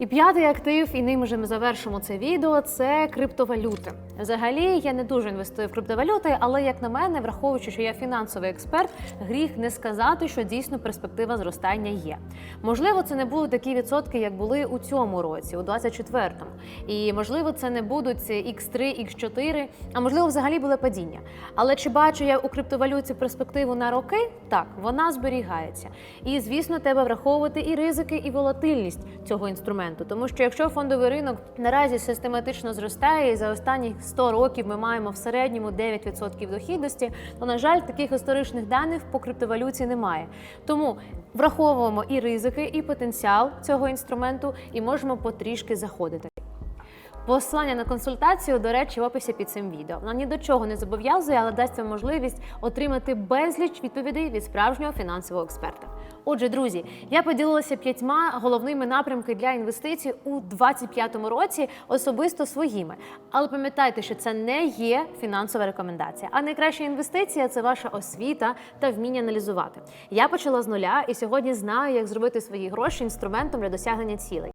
І п'ятий актив, і ним вже ми завершимо це відео. Це криптовалюти. Взагалі я не дуже інвестую в криптовалюти, але як на мене, враховуючи, що я фінансовий експерт, гріх не сказати, що дійсно перспектива зростання є. Можливо, це не будуть такі відсотки, як були у цьому році, у 24-му. І можливо, це не будуть X3, X4, а можливо, взагалі буде падіння. Але чи бачу я у криптовалюті перспективу на роки? Так, вона зберігається. І звісно, треба враховувати і ризики, і волатильність цього інструменту. Тому що якщо фондовий ринок наразі систематично зростає, і за останні 100 років ми маємо в середньому 9% дохідності, то на жаль, таких історичних даних по криптовалюті немає. Тому враховуємо і ризики, і потенціал цього інструменту, і можемо потрішки заходити. Посилання на консультацію, до речі, в описі під цим відео. Вона ні до чого не зобов'язує, але дасть вам можливість отримати безліч відповідей від справжнього фінансового експерта. Отже, друзі, я поділилася п'ятьма головними напрямками для інвестицій у 2025 році, особисто своїми. Але пам'ятайте, що це не є фінансова рекомендація. А найкраща інвестиція це ваша освіта та вміння аналізувати. Я почала з нуля і сьогодні знаю, як зробити свої гроші інструментом для досягнення цілей.